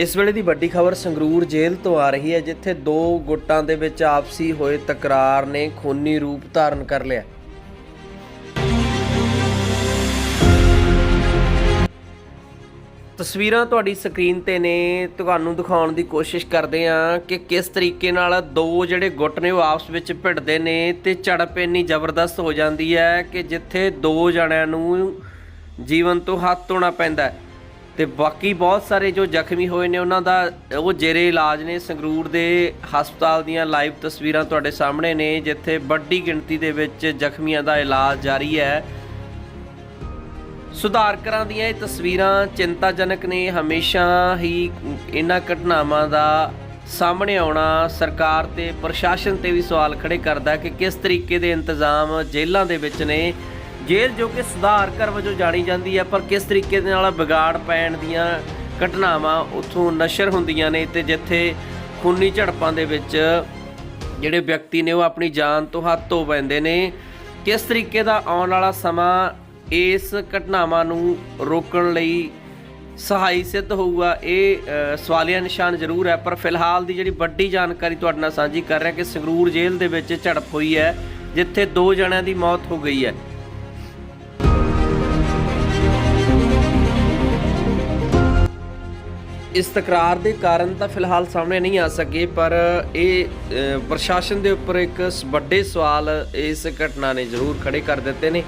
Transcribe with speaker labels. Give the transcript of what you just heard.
Speaker 1: ਇਸ ਵੇਲੇ ਦੀ ਵੱਡੀ ਖਬਰ ਸੰਗਰੂਰ ਜੇਲ੍ਹ ਤੋਂ ਆ ਰਹੀ ਹੈ, ਜਿੱਥੇ ਦੋ ਗੁੱਟਾਂ ਦੇ ਵਿੱਚ ਆਪਸੀ ਹੋਏ ਤਕਰਾਰ ਨੇ ਖੂਨੀ ਰੂਪ ਧਾਰਨ ਕਰ ਲਿਆ। ਤਸਵੀਰਾਂ ਤੁਹਾਡੀ ਸਕਰੀਨ ਤੇ ਨੇ। ਤੁਹਾਨੂੰ ਦਿਖਾਉਣ ਦੀ ਕੋਸ਼ਿਸ਼ ਕਰਦੇ ਆ ਕਿ ਕਿਸ ਤਰੀਕੇ ਨਾਲ ਦੋ ਜਿਹੜੇ ਗੁੱਟ ਨੇ, ਉਹ ਆਪਸ ਵਿੱਚ ਭਿੜਦੇ ਨੇ ਤੇ ਝੜਪ ਇੰਨੀ ਜ਼ਬਰਦਸਤ ਹੋ ਜਾਂਦੀ ਹੈ ਕਿ ਜਿੱਥੇ ਦੋ ਜਣਿਆਂ ਨੂੰ ਜੀਵਨ ਤੋਂ ਹੱਥ ਧੋਣਾ ਪੈਂਦਾ ਹੈ। ਤੇ ਬਾਕੀ ਬਹੁਤ ਸਾਰੇ ਜੋ ਜ਼ਖਮੀ ਹੋਏ ਨੇ, ਉਹਨਾਂ ਦਾ ਉਹ ਜੇਰੇ ਇਲਾਜ ਨੇ। ਸੰਗਰੂਰ ਦੇ ਹਸਪਤਾਲ ਦੀਆਂ ਲਾਈਵ ਤਸਵੀਰਾਂ ਤੁਹਾਡੇ ਸਾਹਮਣੇ ਨੇ, ਜਿੱਥੇ ਵੱਡੀ ਗਿਣਤੀ ਦੇ ਵਿੱਚ ਜ਼ਖਮੀਆਂ ਦਾ ਇਲਾਜ ਜਾਰੀ ਹੈ। ਸੁਧਾਰਕਰਾਂ ਦੀਆਂ ਇਹ ਤਸਵੀਰਾਂ ਚਿੰਤਾਜਨਕ ਨੇ। ਹਮੇਸ਼ਾ ਹੀ ਇਹਨਾਂ ਘਟਨਾਵਾਂ ਦਾ ਸਾਹਮਣੇ ਆਉਣਾ ਸਰਕਾਰ ਤੇ ਪ੍ਰਸ਼ਾਸਨ ਤੇ ਵੀ ਸਵਾਲ ਖੜੇ ਕਰਦਾ ਕਿ ਕਿਸ ਤਰੀਕੇ ਦੇ ਇੰਤਜ਼ਾਮ ਜੇਲ੍ਹਾਂ ਦੇ ਵਿੱਚ ਨੇ। ਜੇਲ੍ਹ ਜੋ ਕਿ ਸੁਧਾਰ ਘਰ ਵਜੋਂ ਜਾਣੀ ਜਾਂਦੀ ਹੈ ਪਰ ਕਿਸ ਤਰੀਕੇ ਦੇ ਨਾਲ ਵਿਗਾੜ ਪੈਣ ਦੀਆਂ ਘਟਨਾਵਾਂ ਉੱਥੋਂ ਨਸ਼ਰ ਹੁੰਦੀਆਂ ਨੇ ਤੇ ਜਿੱਥੇ ਖੂਨੀ ਝੜਪਾਂ ਦੇ ਵਿੱਚ ਜਿਹੜੇ ਵਿਅਕਤੀ ਨੇ ਉਹ ਆਪਣੀ ਜਾਨ ਤੋਂ ਹੱਥ ਧੋ ਪੈਂਦੇ ਨੇ ਕਿਸ ਤਰੀਕੇ ਦਾ ਆਉਣ ਵਾਲਾ ਸਮਾਂ ਇਸ ਘਟਨਾਵਾਂ ਨੂੰ ਰੋਕਣ ਲਈ ਸਹਾਈ ਸਿੱਧ ਹੋਊਗਾ ਇਹ ਅ, ਸਵਾਲੀਆ ਨਿਸ਼ਾਨ ਜ਼ਰੂਰ ਹੈ ਪਰ ਫਿਲਹਾਲ ਦੀ ਜਿਹੜੀ ਵੱਡੀ ਜਾਣਕਾਰੀ ਤੁਹਾਡੇ ਨਾਲ ਸਾਂਝੀ ਕਰ ਰਿਹਾ ਕਿ ਸੰਗਰੂਰ ਜੇਲ੍ਹ ਦੇ ਵਿੱਚ ਝੜਪ ਹੋਈ ਹੈ ਜਿੱਥੇ ਦੋ ਜਣਿਆਂ ਦੀ ਮੌਤ ਹੋ ਗਈ ਹੈ। ਇਸ ਤਕਰਾਰ ਦੇ ਕਾਰਨ ਤਾਂ ਫਿਲਹਾਲ ਸਾਹਮਣੇ ਨਹੀਂ ਆ ਸਕੇ, ਪਰ ਇਹ ਪ੍ਰਸ਼ਾਸਨ ਦੇ ਉੱਪਰ ਇੱਕ ਵੱਡੇ ਸਵਾਲ ਇਸ ਘਟਨਾ ਨੇ ਜ਼ਰੂਰ ਖੜੇ ਕਰ ਦਿੱਤੇ ਨੇ।